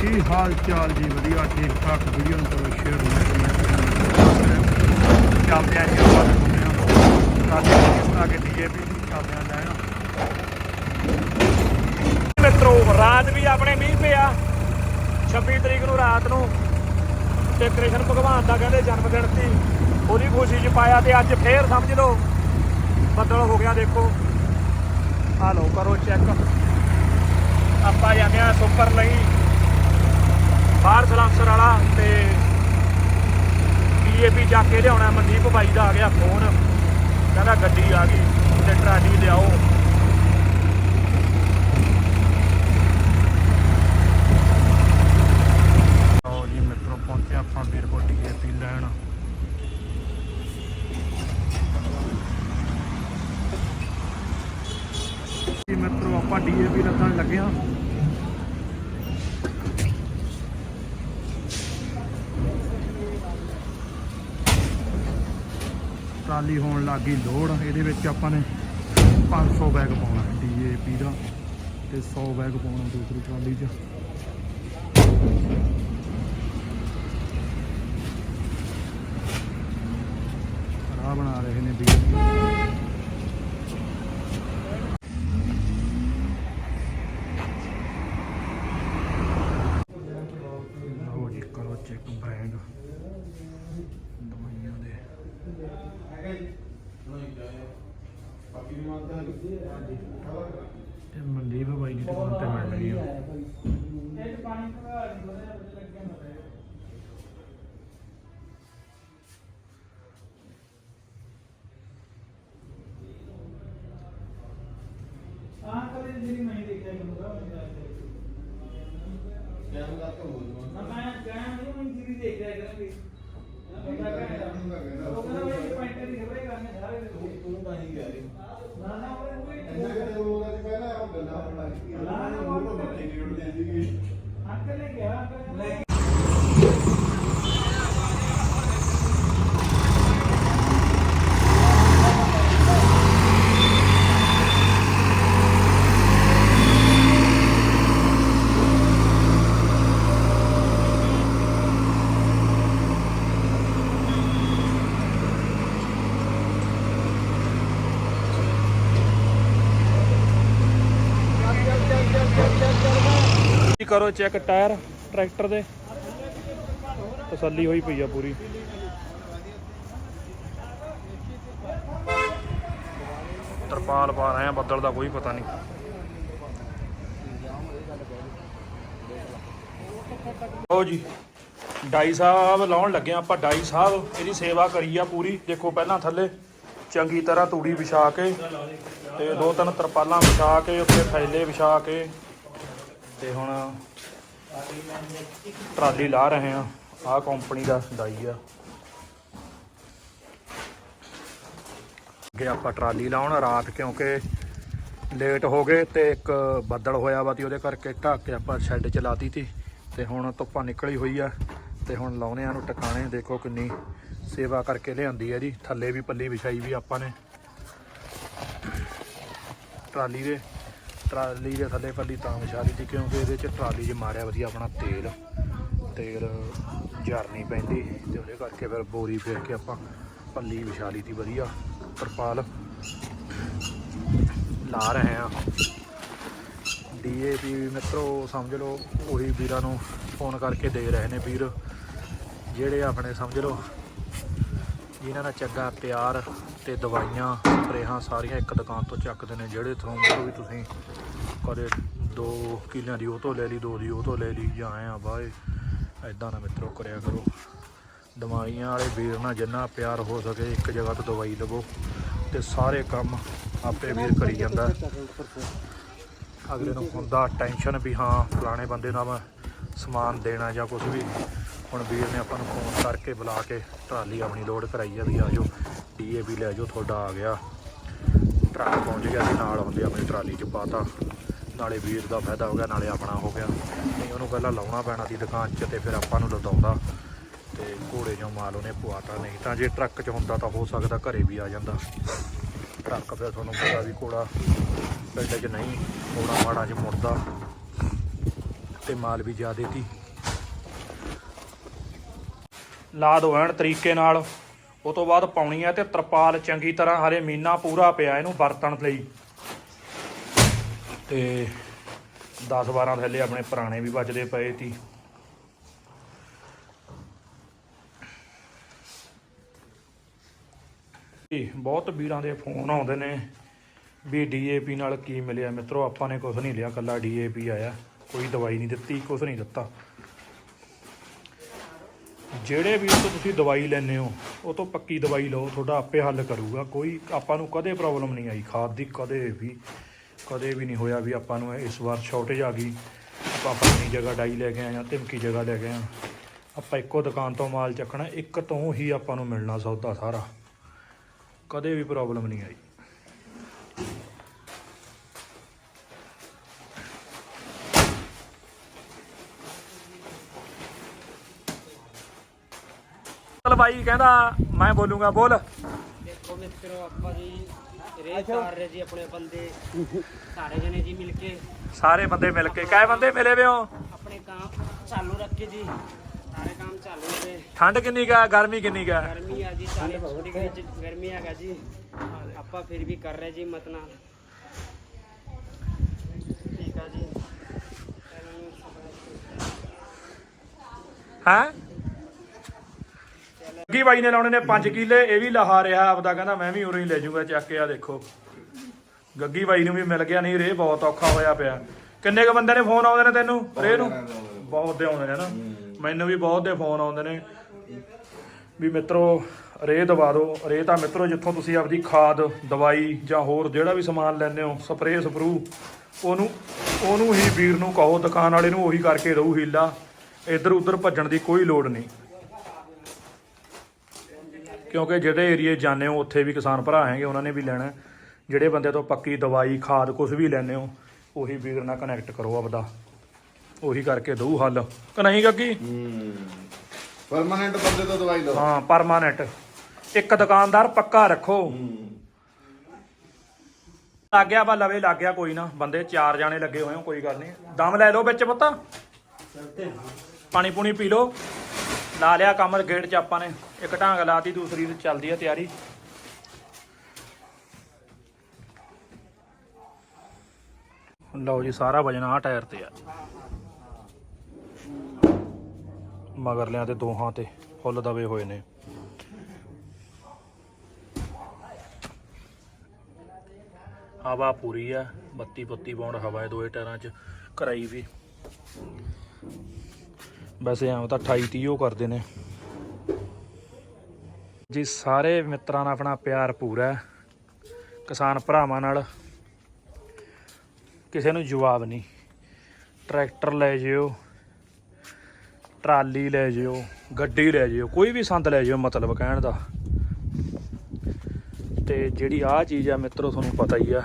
ਕੀ ਹਾਲ ਚਾਲ ਜੀ? ਵਧੀਆ ਠੀਕ ਠਾਕ ਵੀਡੀਓ ਨੂੰ ਕਰੋ ਸ਼ੇਅਰ ਚੱਲਦੇ ਆ ਜੀ ਆਪਾਂ ਦਿਖਾਉਂਦੇ ਆ ਸਾਡੇ ਅੱਗੇ ਡੀਏਪੀ ਚੱਲਦੇ ਆ ਲੈਣਾ। ਮਿੱਤਰੋ, ਰਾਤ ਵੀ ਆਪਣੇ ਮੀਂਹ ਪਿਆ 26 ਤਰੀਕ ਨੂੰ ਰਾਤ ਨੂੰ ਤੇ ਕ੍ਰਿਸ਼ਨ ਭਗਵਾਨ ਦਾ ਕਹਿੰਦੇ ਜਨਮ ਦਿਨ ਸੀ। ਉਹਦੀ ਖੁਸ਼ੀ 'ਚ ਪਾਇਆ ਤੇ ਅੱਜ ਫੇਰ ਸਮਝ ਲਓ, ਬੱਦਲ ਹੋ ਗਿਆ ਦੇਖੋ। ਆ ਲਓ, ਕਰੋ ਚੈੱਕ ਆਪਾਂ ਜਾਂਦੇ ਆ ਸੁਪਰ ਲਈ। ਬਾਹਰ ਸਲਾਂਸਰ ਵਾਲਾ ਤੇ ਡੀਏਪੀ ਜਾ ਕੇ ਲਿਆਉਣਾ ਮਨਦੀਪ ਬਾਈ ਦਾ ਆ ਗਿਆ ਫੋਨ। ਕਹਿੰਦਾ ਗੱਡੀ ਆ ਗਈ ਤੇ ਟਰਾਲੀ ਲਿਆਓ। ਆਓ ਜੀ ਮਿੱਤਰੋ, ਪਹੁੰਚੇ ਆਪਾਂ ਵੀਰਪੁਰ ਡੀਏਪੀ ਲੈਣ। ਜੀ ਮਿੱਤਰੋ, ਆਪਾਂ ਡੀਏਪੀ ਰੱਖਣ ਲੱਗੇ ਹਾਂ। ਟਰਾਲੀ ਹੋਣ ਲੱਗੀ ਲੋਡ ਇਹਦੇ ਵਿੱਚ ਆਪਾਂ ਨੇ 500 ਬੈਗ ਪਾਉਣਾ ਡੀਏਪੀ ਦਾ ਤੇ 100 ਬੈਗ ਪਾਉਣਾ ਦੂਸਰੀ ਟਰਾਲੀ 'ਚ। ਰਾਹ ਬਣਾ ਰਹੇ ਨੇ ਵੀਰ ਜਿਹੜੀ ਮੈਂ ਦੇਖਿਆ ਕਰੂੰਗਾ ਨਾ ਮੈਂ ਕਹਿਣ ਨਹੀਂ ਮੈਂ ਜਿਹੜੀ ਦੇਖ ਰਿਹਾ ਕਰਾਂਗੇ ਬੰਦਾ ਕਹਿੰਦਾ ਉਹ ਕਹਿੰਦਾ ਵੀ ਪੈਂਟਰ ਦੀ ਖਬਰੇ ਕਰਨੇ ਸਾਰੇ ਦੇ ਨਾ ਨਾ ਉਹ ਕੋਈ ਅੰਕਲ ਨੇ ਕਿਹਾ ਅੰਕਲ ਨੇ ਕਰੋ ਚੈੱਕ ਟਾਇਰ ਟਰੈਕਟਰ ਦੇ। ਤਸੱਲੀ ਹੋਈ ਪਈ ਆ ਪੂਰੀ। ਤਰਪਾਲ ਪਾ ਰਹੇ ਆ, ਬੱਦਲ ਦਾ ਕੋਈ ਪਤਾ ਨਹੀਂ। ਲਓ ਜੀ, ਡਾਈ ਸਾਹਿਬ ਲਾਉਣ ਲੱਗੇ ਆ ਆਪਾਂ, ਡਾਈ ਸਾਹਿਬ, ਇਹਦੀ ਸੇਵਾ ਕਰੀ ਆ ਪੂਰੀ। ਦੇਖੋ ਪਹਿਲਾਂ ਥੱਲੇ, ਚੰਗੀ ਤਰ੍ਹਾਂ ਤੂੜੀ ਵਿਛਾ ਕੇ ਤੇ ਦੋ ਤਿੰਨ ਤਰਪਾਲਾਂ ਵਿਛਾ ਕੇ ਉੱਤੇ ਥੈਲੇ ਵਿਛਾ ਕੇ ਤੇ ਹੁਣ ਟਰਾਲੀ ਲਾ ਰਹੇ ਆ ਆਹ ਕੰਪਨੀ ਦਾ ਡਾਈ ਆ। ਅੱਗੇ ਆਪਾਂ ਟਰਾਲੀ ਲਾਉਣ, ਰਾਤ ਕਿਉਂਕਿ ਲੇਟ ਹੋ ਗਏ ਤੇ ਇੱਕ ਬੱਦਲ ਹੋਇਆ ਵਾ ਤੀ ਉਹਦੇ ਕਰਕੇ ਢੱਕ ਕੇ ਆਪਾਂ ਸ਼ੈੱਡ ਚ ਲਾਤੀ ਤੀ। ਤੇ ਹੁਣ ਧੁੱਪਾਂ ਨਿਕਲੀ ਹੋਈ ਆ ਤੇ ਹੁਣ ਲਾਉਣੇ ਆ ਨੂੰ ਟਿਕਾਣੇ, ਦੇਖੋ ਕਿੰਨੀ ਸੇਵਾ ਕਰਕੇ ਲਿਆਂਦੀ ਹੈ ਜੀ ਥੱਲੇ ਵੀ ਪੱਲੀ ਵਿਛਾਈ ਵੀ ਆਪਾਂ ਨੇ। ਟਰਾਲੀ ਦੇ ਟਰਾਲੀ ਦੇ ਥੱਲੇ ਪੱਲੀ ਤਾਂ ਵਿਛਾ ਦਿੱਤੀ ਕਿਉਂਕਿ ਇਹਦੇ ਚ ਟਰਾਲੀ 'ਚ ਮਾਰਿਆ ਵਧੀਆ ਆਪਣਾ ਤੇਲ ਤੇਲ ਜਰ ਨਹੀਂ ਪੈਂਦੀ, ਤੇ ਉਹਦੇ ਕਰਕੇ ਫਿਰ ਬੋਰੀ ਫੇਰ ਕੇ ਆਪਾਂ ਪੱਲੀ ਵਿਛਾ ਲਈ ਤੀ ਵਧੀਆ, ਤਰਪਾਲ ਲਾ ਰਹੇ ਆ ਡੀਏਪੀ ਮਿੱਤਰੋ, ਸਮਝ ਲਓ, ਉਹੀ ਵੀਰਾਂ ਨੂੰ ਫੋਨ ਕਰਕੇ ਦੇ ਰਹੇ ਨੇ ਵੀਰ। ਜਿਹੜੇ ਆਪਣੇ ਸਮਝ ਲਓ, ਜਿਨ੍ਹਾਂ ਦਾ ਚੱਗਾ ਪਿਆਰ ਤੇ ਦਵਾਈਆਂ, ਸਪਰੇਹਾਂ ਸਾਰੀਆਂ ਇੱਕ ਦੁਕਾਨ ਤੋਂ ਚੱਕਦੇ ਨੇ, ਜਿਹੜੇ ਥਰੋਂ ਵੀ ਤੁਸੀਂ ਕਦੇ ਦੋ ਕਿੱਲਿਆਂ ਦੀ ਉਹ ਤੋਂ ਲੈ ਲਈ, ਦੋ ਦੀ ਉਹ ਤੋਂ ਲੈ ਲਈ, ਜਾਂ ਆਏ ਆ ਬਾਏ। ਐਦਾਂ ਨਾ ਮਿੱਤਰੋ ਕਰਿਆ ਕਰੋ। ਦਵਾਈਆਂ ਵਾਲੇ ਵੀਰ ਨਾਲ ਜਿੰਨਾ ਪਿਆਰ ਹੋ ਸਕੇ, ਇੱਕ ਜਗ੍ਹਾ ਤੋਂ ਦਵਾਈ ਲਵੋ ਤੇ ਸਾਰੇ ਕੰਮ ਆਪੇ ਵੀਰ ਕਰੀ ਜਾਂਦਾ। ਅਗਲੇ ਨੂੰ ਹੁੰਦਾ ਟੈਨਸ਼ਨ ਵੀ ਹਾਂ, ਫਲਾਣੇ ਬੰਦੇ ਨਾਲ ਮੈਂ ਸਮਾਨ ਦੇਣਾ ਜਾਂ ਕੁਝ ਵੀ। ਹੁਣ ਵੀਰ ਨੇ ਆਪਾਂ ਨੂੰ ਫੋਨ ਕਰਕੇ ਬੁਲਾ ਕੇ ਟਰਾਲੀ ਆਪਣੀ ਲੋਡ ਕਰਾਈ ਆ ਵੀ ਆ ਜਾਓ ਡੀਏਪੀ ਲੈ ਜਾਓ, ਤੁਹਾਡਾ ਆ ਗਿਆ। ਟਰੱਕ ਪਹੁੰਚ ਗਿਆ ਤੇ ਨਾਲ ਆਉਂਦੇ ਆਪਣੀ ਟਰਾਲੀ 'ਚ ਪਾਤਾ। ਨਾਲੇ ਵੀਰ ਦਾ ਫਾਇਦਾ ਹੋ ਗਿਆ, ਨਾਲੇ ਆਪਣਾ ਹੋ ਗਿਆ। ਨਹੀਂ, ਉਹਨੂੰ ਪਹਿਲਾਂ ਲਾਉਣਾ ਪੈਣਾ ਸੀ ਦੁਕਾਨ 'ਚ ਤੇ ਫਿਰ ਆਪਾਂ ਨੂੰ ਲਦਾਉਂਦਾ ਤੇ ਘੋੜੇ ਜੋ ਮਾਲ ਉਹਨੇ ਪਵਾਤਾ ਨਹੀਂ, ਤਾਂ ਜੇ ਟਰੱਕ 'ਚ ਹੁੰਦਾ ਤਾਂ ਹੋ ਸਕਦਾ ਘਰੇ ਵੀ ਆ ਜਾਂਦਾ। ਟਰੱਕ ਫਿਰ ਤੁਹਾਨੂੰ ਪਤਾ ਵੀ ਘੋੜਾ ਪਿੰਡ 'ਚ ਨਹੀਂ, ਘੋੜਾ ਮਾੜਾ 'ਚ ਮੁੜਦਾ ਤੇ ਮਾਲ ਵੀ ਜ਼ਿਆਦੇ ਸੀ। ਲਾ ਦੋ ਐਨ ਤਰੀਕੇ ਨਾਲ। ਉਹ ਤੋਂ ਬਾਅਦ ਪਾਉਣੀ ਹੈ ਤੇ ਤਰਪਾਲ ਚੰਗੀ ਤਰ੍ਹਾਂ ਹਰੇ ਮੀਨਾ ਪੂਰਾ ਪਿਆ ਇਹਨੂੰ ਵਰਤਣ ਲਈ। ਤੇ 10 12 ਥੱਲੇ ਆਪਣੇ ਪੁਰਾਣੇ ਵੀ ਬਚਦੇ ਪਏ ਸੀ। ਬਹੁਤ ਵੀਰਾਂ ਦੇ ਫੋਨ ਆਉਂਦੇ ਨੇ ਵੀ ਡੀਏਪੀ ਨਾਲ ਕੀ ਮਿਲਿਆ। ਮਿੱਤਰੋ, ਆਪਾਂ ਨੇ ਕੁਝ ਨਹੀਂ ਲਿਆ ਕੱਲਾ ਡੀਏਪੀ ਆਇਆ। ਕੋਈ ਦਵਾਈ ਨਹੀਂ ਦਿੱਤੀ ਕੁਝ ਨਹੀਂ ਦਿੱਤਾ। ਜਿਹੜੇ ਵੀ ਤੋਂ ਤੁਸੀਂ ਦਵਾਈ ਲੈਂਦੇ ਹੋ, ਉਹ ਤੋਂ ਪੱਕੀ ਦਵਾਈ ਲਓ, ਤੁਹਾਡਾ ਆਪੇ ਹੱਲ ਕਰੂਗਾ। ਕੋਈ, ਆਪਾਂ ਨੂੰ ਕਦੇ ਪ੍ਰੋਬਲਮ ਨਹੀਂ ਆਈ, ਖਾਦ ਦੀ ਕਦੇ ਵੀ। ਕਦੇ ਵੀ ਨਹੀਂ ਹੋਇਆ ਵੀ ਆਪਾਂ ਨੂੰ ਇਸ ਵਾਰ ਸ਼ਾਰਟੇਜ ਆ ਗਈ। ਆਪਾਂ ਆਪਣੀ ਜਗ੍ਹਾ ਡਾਈ ਲੈ ਕੇ ਆਏ ਜਾਂ ਧਮਕੀ ਜਗ੍ਹਾ ਲੈ ਗਏ ਆ ਆਪਾਂ ਇੱਕੋ ਦੁਕਾਨ ਤੋਂ ਮਾਲ ਚੱਕਣਾ, ਇੱਕ ਤੋਂ ਹੀ ਆਪਾਂ ਨੂੰ ਮਿਲਣਾ ਸੌਦਾ ਸਾਰਾ। ਕਦੇ ਵੀ ਪ੍ਰੋਬਲਮ ਨਹੀਂ ਆਈ। ਚਲ ਬਾਈ ਕਹਿੰਦਾ, ਮੈਂ ਬੋਲੂੰਗਾ, ਬੋਲ। ਦੇਖੋ ਮਿੱਤਰੋ, ਆਪਾਂ ਜੀ ਰੇਸ ਕਰ ਰਹੇ ਜੀ ਆਪਣੇ ਬੰਦੇ। ਸਾਰੇ ਜਣੇ ਜੀ ਮਿਲ ਕੇ। ਸਾਰੇ ਬੰਦੇ ਮਿਲ ਕੇ। ਕਾਏ ਬੰਦੇ ਮਿਲੇ ਵੇ ਹੋ ਆਪਣੇ ਕੰਮ ਚਾਲੂ ਰੱਖੇ ਜੀ। ਸਾਰੇ ਕੰਮ ਚਾਲੂ ਨੇ ਠੰਡ ਕਿੰਨੀ ਕਾ ਗਰਮੀ ਕਿੰਨੀ ਕਾ ਗਰਮੀ ਆ ਜੀ 40 ਡਿਗਰੀ ਚ ਗਰਮੀ ਹੈਗਾ ਜੀ। ਆਪਾਂ ਫਿਰ ਵੀ ਕਰ ਰਹੇ ਜੀ ਮਤ ਨਾਲ। ਠੀਕ ਆ ਜੀ। ਹੈ? ਅੱਗੀ ਬਾਈ ਨੇ ਲਾਉਣੇ ਨੇ 5 ਕਿੱਲੇ, ਇਹ ਵੀ ਲਹਾ ਰਿਹਾ ਆਪਦਾ, ਕਹਿੰਦਾ ਮੈਂ ਵੀ ਉਰੇ ਹੀ ਲੈ ਜਾਊਗਾ ਚੱਕ ਕੇ ਆ ਦੇਖੋ। ਗੱਗੀ ਬਾਈ ਨੂੰ ਵੀ ਮਿਲ ਗਿਆ ਨਹੀਂ ਰੇ ਬਹੁਤ ਔਖਾ ਹੋਇਆ ਪਿਆ। ਕਿੰਨੇ ਕ ਬੰਦੇ ਨੇ ਫੋਨ ਆਉਂਦੇ ਨੇ ਤੈਨੂੰ, ਰੇ ਨੂੰ? ਬਹੁਤ ਦੇ ਆਉਂਦੇ ਨੇ ਨਾ। ਮੈਨੂੰ ਵੀ ਬਹੁਤ ਦੇ ਫੋਨ ਆਉਂਦੇ ਨੇ। ਵੀ ਮਿੱਤਰੋ, ਰੇ ਦਵਾ ਦਿਓ ਰੇ ਤਾਂ ਮਿੱਤਰੋ, ਜਿੱਥੋਂ ਤੁਸੀਂ ਆਪਦੀ ਖਾਦ, ਦਵਾਈ ਜਾਂ ਹੋਰ ਜਿਹੜਾ ਵੀ ਸਮਾਨ ਲੈਂਦੇ ਹੋ, ਸਪਰੇਅ, ਸਪਰੂ, ਉਹਨੂੰ ਉਹਨੂੰ ਹੀ ਵੀਰ ਨੂੰ ਕਹੋ, ਦੁਕਾਨ ਵਾਲੇ ਨੂੰ ਉਹੀ ਕਰਕੇ ਰਹੂ ਹੀਲਾ। ਇੱਧਰ ਉੱਧਰ ਭੱਜਣ ਦੀ ਕੋਈ ਲੋੜ ਨਹੀਂ। ਕਿਉਂਕਿ ਜਿਹੜੇ ਏਰੀਏ ਜਾਂਦੇ ਹੋ ਉੱਥੇ ਵੀ ਕਿਸਾਨ ਭਰਾ ਹੈਗੇ ਉਹਨਾਂ ਨੇ ਵੀ ਲੈਣਾ। ਜਿਹੜੇ ਬੰਦੇ ਤੋਂ ਪੱਕੀ ਦਵਾਈ ਖਾਦ ਕੁਝ ਵੀ ਲੈਂਦੇ ਹੋ ਉਹੀ ਵੀਰ ਨਾਲ ਕਨੈਕਟ ਕਰੋ ਆਪਦਾ। ਉਹੀ ਕਰਕੇ ਦਊ ਹੱਲ। ਕਿ ਨਹੀਂ ਗੱਗੀ? ਪਰਮਾਨੈਂਟ ਬੰਦੇ ਤੋਂ ਦਵਾਈ ਲਓ। ਹਾਂ ਪਰਮਾਨੈਂਟ ਇੱਕ ਦੁਕਾਨਦਾਰ ਪੱਕਾ ਰੱਖੋ। ਲੱਗ ਗਿਆ ਬਾ ਲਵੇ ਲੱਗ ਗਿਆ ਕੋਈ ਨਾ। ਬੰਦੇ ਚਾਰ ਜਾਣੇ ਲੱਗੇ ਹੋਏ ਹੋ ਕੋਈ ਗੱਲ ਨਹੀਂ। ਦਮ ਲੈ ਲਓ ਵਿੱਚ ਪੁੱਤ। ਪਾਣੀ ਪੂਣੀ ਪੀ ਲਓ। ਲਾ ਲਿਆ ਕੰਮ ਗੇਟ 'ਚ ਆਪਾਂ ਨੇ। ਇੱਕ ਢਾਂਗ ਲਾਤੀ, ਦੂਸਰੀ ਤੇ ਚੱਲਦੀ ਆ ਤਿਆਰੀ। ਲਓ ਜੀ, ਸਾਰਾ ਵਜਨ ਆ ਟਾਇਰ ਤੇ ਆ। ਮਗਰਲਿਆਂ ਤੇ ਦੋਹਾਂ ਤੇ ਫੁੱਲ ਦਵੇ ਹੋਏ ਨੇ। ਹਵਾ ਪੂਰੀ ਆ 32 32 ਪੌਂਡ ਹਵਾ ਹੈ, ਦੋਏ ਟਾਇਰਾਂ 'ਚ ਕਰਾਈ ਵੀ। ਵੈਸੇ ਐਂ ਤਾਂ 28 30 ਉਹ ਕਰਦੇ ਨੇ। ਜੀ ਸਾਰੇ ਮਿੱਤਰਾਂ ਨਾਲ ਆਪਣਾ ਪਿਆਰ ਪੂਰਾ ਕਿਸਾਨ ਭਰਾਵਾਂ ਨਾਲ। ਕਿਸੇ ਨੂੰ ਜਵਾਬ ਨਹੀਂ। ਟਰੈਕਟਰ ਲੈ ਜਿਓ। ਟਰਾਲੀ ਲੈ ਜਿਓ। ਗੱਡੀ ਲੈ ਜਿਓ। ਕੋਈ ਵੀ ਸੰਦ ਲੈ ਜਿਓ, ਮਤਲਬ ਕਹਿਣ ਦਾ। ਤੇ ਜਿਹੜੀ ਆਹ ਚੀਜ਼ ਆ ਮਿੱਤਰੋ, ਤੁਹਾਨੂੰ ਪਤਾ ਹੀ ਆ।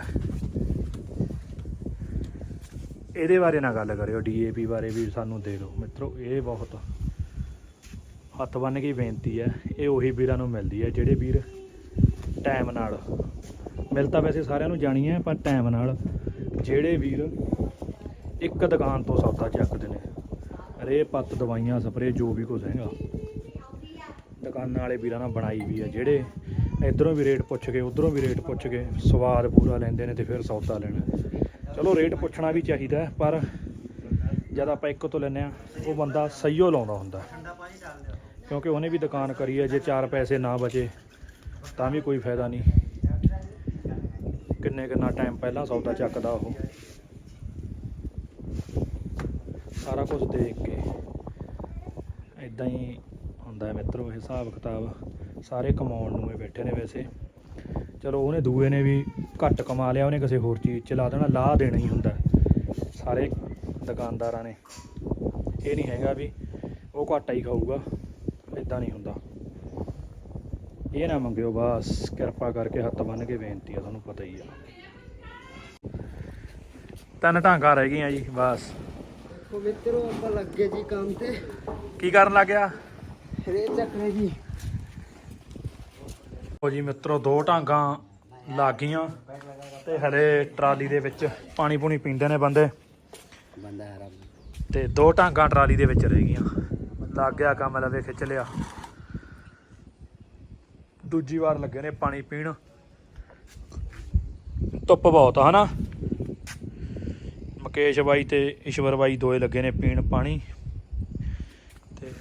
ਇਹਦੇ ਬਾਰੇ ਨਾ ਗੱਲ ਕਰਿਓ ਡੀਏਪੀ ਬਾਰੇ ਵੀ ਸਾਨੂੰ ਦੇ ਦਿਓ। ਮਿੱਤਰੋ, ਇਹ ਬਹੁਤ ਹੱਥ ਬੰਨ ਕੇ ਬੇਨਤੀ ਹੈ, ਇਹ ਉਹੀ ਵੀਰਾਂ ਨੂੰ ਮਿਲਦੀ ਹੈ ਜਿਹੜੇ ਵੀਰ ਟਾਈਮ ਨਾਲ। ਮਿਲ ਤਾਂ ਵੈਸੇ ਸਾਰਿਆਂ ਨੂੰ ਜਾਣੀ ਹੈ, ਪਰ ਟਾਈਮ ਨਾਲ ਜਿਹੜੇ ਵੀਰ ਇੱਕ ਦੁਕਾਨ ਤੋਂ ਸੌਦਾ ਚੱਕਦੇ ਨੇ। ਰੇ ਪੱਤ, ਦਵਾਈਆਂ ਸਪਰੇ ਜੋ ਵੀ ਕੁਝ ਹੈਗਾ। ਦੁਕਾਨਾਂ ਵਾਲੇ ਵੀਰਾਂ ਨਾਲ ਬਣਾਈ ਵੀ ਆ ਜਿਹੜੇ ਇਧਰੋਂ ਵੀ ਰੇਟ ਪੁੱਛ ਕੇ, ਉਧਰੋਂ ਵੀ ਰੇਟ ਪੁੱਛ ਕੇ ਸਵਾਦ ਪੂਰਾ ਲੈਂਦੇ ਨੇ ਤੇ ਫਿਰ ਸੌਦਾ ਲੈਣਾ। ਚਲੋ ਰੇਟ ਪੁੱਛਣਾ ਵੀ ਚਾਹੀਦਾ ਪਰ ਜਦ ਆਪਾਂ ਇੱਕ ਤੋਂ ਲੈਨੇ ਆ ਉਹ ਬੰਦਾ ਸਹੀਓ ਲਾਉਂਦਾ ਹੁੰਦਾ ਕਿਉਂਕਿ ਉਹਨੇ ਵੀ ਦੁਕਾਨ ਕਰੀ ਹੈ, ਜੇ ਚਾਰ ਪੈਸੇ ਨਾ ਬਚੇ, ਤਾਂ ਵੀ ਕੋਈ ਫਾਇਦਾ ਨਹੀਂ। ਕਿੰਨੇ ਕਿੰਨਾ ਟਾਈਮ ਪਹਿਲਾਂ ਸੌਦਾ ਚੱਕਦਾ ਉਹ। ਸਾਰਾ ਕੁਝ ਦੇਖ ਕੇ ਇਦਾਂ ਹੀ ਹੁੰਦਾ ਹੈ ਮਿੱਤਰੋ ਹਿਸਾਬ ਕਿਤਾਬ ਸਾਰੇ ਕਮਾਉਣ ਨੂੰ ਹੀ ਬੈਠੇ ਨੇ ਵੈਸੇ। ਚਲੋ ਉਹਨੇ ਦੂਏ ਨੇ ਵੀ ਘੱਟ ਕਮਾ ਲਿਆ ਉਹਨੇ ਕਿਸੇ ਹੋਰ ਚੀਜ਼ 'ਚ ਲਾ ਦੇਣਾ ਲਾਹ ਦੇਣਾ ਹੀ ਹੁੰਦਾ। ਸਾਰੇ ਦੁਕਾਨਦਾਰਾਂ ਨੇ। ਇਹ ਨਹੀਂ ਹੈਗਾ ਵੀ ਉਹ ਘਾਟਾ ਹੀ ਖਾਊਗਾ ਇਦਾਂ ਨਹੀਂ ਹੁੰਦਾ। ਇਹ ਨਾ ਮੰਗਿਓ ਬਸ ਕਿਰਪਾ ਕਰਕੇ ਹੱਥ ਬੰਨ ਕੇ ਬੇਨਤੀ ਆ ਤੁਹਾਨੂੰ ਪਤਾ ਹੀ ਆ। ਤਿੰਨ ਢਾਂਗਾ ਰਹਿ ਗਈਆਂ ਜੀ ਬਸ। ਮਿੱਤਰੋ ਆਪਾਂ ਲੱਗੇ ਜੀ ਕੰਮ ਤੇ। ਕੀ ਕਰਨ ਲੱਗ ਗਿਆ? ਰੇ ਚੱਕ ਰਹੇ ਜੀ। ਉਹ ਜੀ ਮਿੱਤਰੋ ਦੋ ਢਾਂਗਾਂ ਲੱਗ ਗਈਆਂ ਤੇ ਹਲੇ ਟਰਾਲੀ ਦੇ ਵਿੱਚ ਪਾਣੀ ਪੂਣੀ ਪੀਂਦੇ ਨੇ ਬੰਦੇ। ਬੰਦਾ ਤੇ ਦੋ ਟਾਂਗਾਂ ਟਰਾਲੀ ਦੇ ਵਿੱਚ ਰਹਿ ਗਈਆਂ। ਲੱਗ ਗਿਆ ਕੰਮ ਲਵੇ ਖਿੱਚ ਲਿਆ। ਦੂਜੀ ਵਾਰ ਲੱਗੇ ਨੇ ਪਾਣੀ ਪੀਣ। ਧੁੱਪ ਬਹੁਤ ਆ ਹਨਾ? ਮੁਕੇਸ਼ ਬਾਈ ਤੇ ਈਸ਼ਵਰ ਬਾਈ ਦੋਏ ਲੱਗੇ ਨੇ ਪੀਣ ਪਾਣੀ। ਤੇ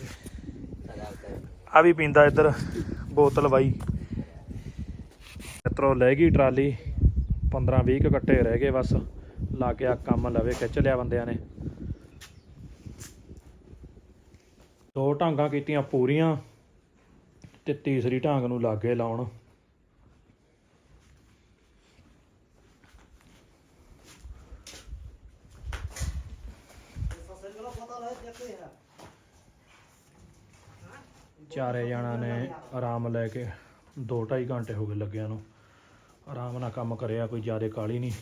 ਆ ਵੀ ਪੀਂਦਾ ਇੱਧਰ ਬੋਤਲ ਬਾਈ। ਮਿੱਤਰੋ, ਲੈ ਗਈ ਟਰਾਲੀ। 15 20 ਕੱਟੇ ਰਹਿ ਗਏ ਬਸ। ਲਾ ਕੇ ਆ ਕੰਮ ਲਵੇ, ਖਿੱਚ ਲਿਆ ਬੰਦਿਆਂ ਨੇ। ਦੋ ਢਾਂਗਾਂ ਕੀਤੀਆਂ ਪੂਰੀਆਂ ਤੇ ਤੀਸਰੀ ਢਾਂਗ ਨੂੰ ਲਾਗੇ ਲਾਉਣ। ਚਾਰੇ ਜਣਾ ਨੇ ਆਰਾਮ ਲੈ ਕੇ 2.5 ਘੰਟੇ ਹੋ ਗਏ ਲੱਗਿਆਂ ਨੂੰ। ਆਰਾਮ ਨਾਲ ਕੰਮ ਕਰਿਆ ਕੋਈ ਜ਼ਿਆਦਾ ਕਾਲੀ ਨਹੀਂ।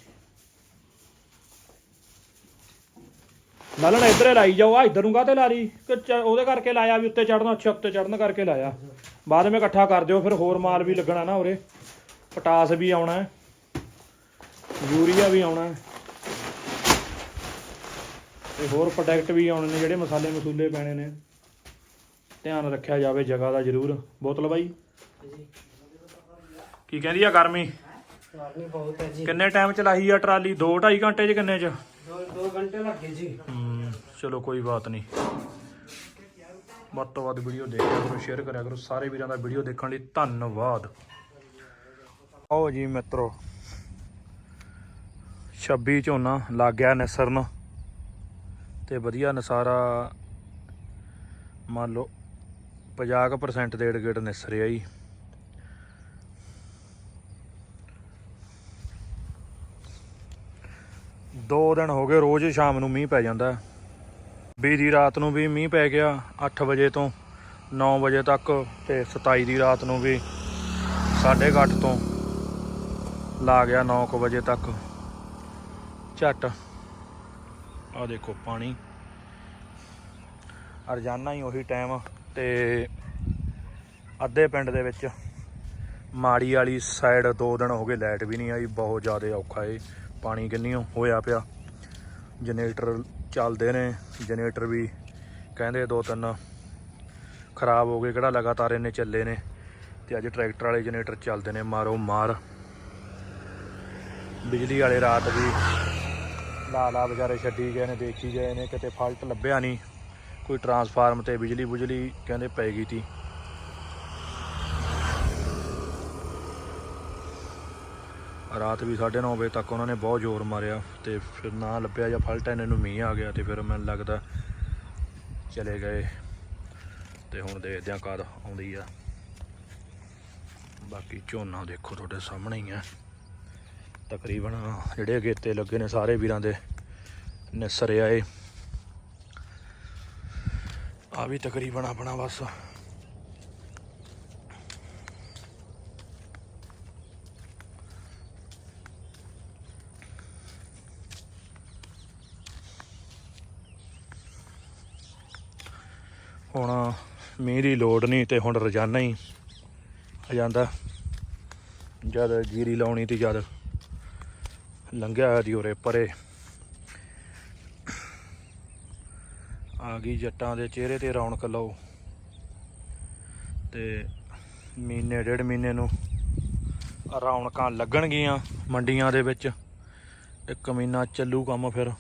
ਲਾਲਣ ਇੱਧਰੇ ਲਾਈ ਜਾਓ ਆ ਇੱਧਰ ਨੂੰ ਕਾਤੇ ਲਾ ਲਈ ਕਿ ਚ- ਉਹਦੇ ਕਰਕੇ ਲਾਇਆ ਵੀ ਉੱਤੇ ਚੜਨਾ ਅੱਛਾ ਉੱਤੇ ਚੜਨ ਕਰਕੇ ਲਾਇਆ। ਬਾਅਦ ਵਿੱਚ ਇਕੱਠਾ ਕਰ ਦਿਓ ਫਿਰ ਹੋਰ ਮਾਲ ਵੀ ਲੱਗਣਾ ਨਾ ਉਰੇ। ਪਟਾਸ ਵੀ ਆਉਣਾ ਯੂਰੀਆ ਵੀ ਆਉਣਾ ਤੇ ਹੋਰ ਪ੍ਰੋਡਕਟ ਵੀ ਆਉਣੇ ਨੇ ਜਿਹੜੇ ਮਸਾਲੇ ਮਸੂਲੇ ਪੈਣੇ ਨੇ। ਧਿਆਨ ਰੱਖਿਆ ਜਾਵੇ ਜਗ੍ਹਾ ਦਾ ਜ਼ਰੂਰ। ਬੋਤਲ ਬਾਈ। ਕੀ ਕਹਿੰਦੀ ਆ ਗਰਮੀ? ਗਰਮੀ ਬਹੁਤ ਹੈ ਜੀ। ਕਿੰਨੇ ਟਾਈਮ ਚਲਾਈ ਆ ਟਰਾਲੀ? 2 2.5 ਘੰਟੇ ਚ ਕਿੰਨੇ ਚ? ਦੋ ਦੋ ਘੰਟੇ ਲੱਗੇ ਜੀ। ਚਲੋ ਕੋਈ ਬਾਤ ਨਹੀਂ। ਵੱਧ ਤੋਂ ਵੱਧ ਵੀਡੀਓ ਦੇਖਿਆ ਕਰੋ ਸ਼ੇਅਰ ਕਰਿਆ ਕਰੋ। ਸਾਰੇ ਵੀਰਾਂ ਦਾ ਵੀਡੀਓ ਦੇਖਣ ਲਈ ਧੰਨਵਾਦ। ਆਓ ਜੀ ਮਿੱਤਰੋ। 26 ਝੋਨਾ ਲੱਗ ਗਿਆ ਨਿਸਰਨ। ਤੇ ਵਧੀਆ ਨਸਾਰਾ ਮੰਨ ਲਓ 50% ਦੇ ਏੜ ਗੇੜ ਨਿਸਰਿਆ ਜੀ। ਦੋ ਦਿਨ ਹੋ ਗਏ ਰੋਜ਼ ਸ਼ਾਮ ਨੂੰ ਮੀਂਹ ਪੈ ਜਾਂਦਾ। ਵੀਹ ਦੀ ਰਾਤ ਨੂੰ ਵੀ ਮੀਂਹ ਪੈ ਗਿਆ 8 ਵਜੇ ਤੋਂ 9 ਵਜੇ ਤੱਕ ਤੇ 27 ਦੀ ਰਾਤ ਨੂੰ ਵੀ 8:30 ਤੋਂ ਲਾ ਗਿਆ 9 ਵਜੇ ਤੱਕ। ਝੱਟ। ਆ ਦੇਖੋ ਪਾਣੀ। ਰੋਜ਼ਾਨਾ ਹੀ ਉਹੀ ਟਾਈਮ ਤੇ ਅੱਧੇ ਪਿੰਡ ਦੇ ਵਿੱਚ ਮਾੜੀ ਵਾਲੀ ਸਾਈਡ ਦੋ ਦਿਨ ਹੋ ਗਏ ਲਾਈਟ ਵੀ ਨਹੀਂ ਆਈ, ਬਹੁਤ ਜ਼ਿਆਦਾ ਔਖਾ ਏ। ਪਾਣੀ ਕਿੰਨੀਓ ਹੋਇਆ ਪਿਆ। ਜਨਰੇਟਰ ਚੱਲਦੇ ਨੇ। ਜਨਰੇਟਰ ਵੀ ਕਹਿੰਦੇ ਦੋ ਤਿੰਨ ਖਰਾਬ ਹੋ ਗਏ, ਕਿਹੜਾ ਲਗਾਤਾਰ ਇੰਨੇ ਚੱਲੇ ਨੇ। ਤੇ ਅੱਜ ਟਰੈਕਟਰ ਵਾਲੇ ਜਨਰੇਟਰ ਚੱਲਦੇ ਨੇ ਮਾਰੋ ਮਾਰ। ਬਿਜਲੀ ਵਾਲੇ ਰਾਤ ਵੀ ਲਾ ਲਾ ਵਿਚਾਰੇ ਛੱਡੀ ਗਏ ਨੇ, ਦੇਖੀ ਗਏ ਨੇ, ਕਿਤੇ ਫਾਲਟ ਲੱਭਿਆ ਨਹੀਂ। ਕੋਈ ਟਰਾਂਸਫਾਰਮ ਤੇ ਬਿਜਲੀ ਬੁਜਲੀ ਕਹਿੰਦੇ ਪੈ ਗਈ ਤੀ। ਰਾਤ ਵੀ 9:30 ਵਜੇ ਤੱਕ ਉਹਨਾਂ ਨੇ ਬਹੁਤ ਜ਼ੋਰ ਮਾਰਿਆ ਤੇ ਫਿਰ ਨਾ ਲੱਭਿਆ ਜਾਂ ਫਲਟ ਇਹਨਾਂ ਨੂੰ ਮੀਂਹ ਆ ਗਿਆ ਤੇ ਫਿਰ ਮੈਨੂੰ ਲੱਗਦਾ ਚਲੇ ਗਏ ਤੇ ਹੁਣ ਦੇਖਦੇ ਆ ਕਦ ਆਉਂਦੀ ਆ। ਬਾਕੀ ਝੋਨਾ ਦੇਖੋ ਤੁਹਾਡੇ ਸਾਹਮਣੇ ਹੀ ਆ। ਤਕਰੀਬਨ ਜਿਹੜੇ ਅਗੇਤੇ ਲੱਗੇ ਨੇ ਸਾਰੇ ਵੀਰਾਂ ਦੇ ਨਿਸਰੇ ਆਏ। ਆ ਵੀ ਤਕਰੀਬਨ ਆਪਣਾ ਬਸ ਹੁਣ ਮੀਂਹ ਦੀ ਲੋੜ ਨਹੀਂ ਤੇ ਹੁਣ ਰੋਜ਼ਾਨਾ ਹੀ ਆ ਜਾਂਦਾ। ਜਦ ਜੀਰੀ ਲਾਉਣੀ ਤੇ ਜਦ ਲੰਘਿਆ ਦੀ ਉਰੇ ਪਰੇ। ਆ ਗਈ ਜੱਟਾਂ ਦੇ ਚਿਹਰੇ ਤੇ ਰੌਣਕ ਲਾਓ। ਤੇ ਮਹੀਨੇ, ਡੇਢ ਮਹੀਨੇ ਨੂੰ ਰੌਣਕਾਂ ਲੱਗਣਗੀਆਂ ਮੰਡੀਆਂ ਦੇ ਵਿੱਚ। ਇੱਕ ਮਹੀਨਾ ਚੱਲੂ ਕੰਮ ਫਿਰ।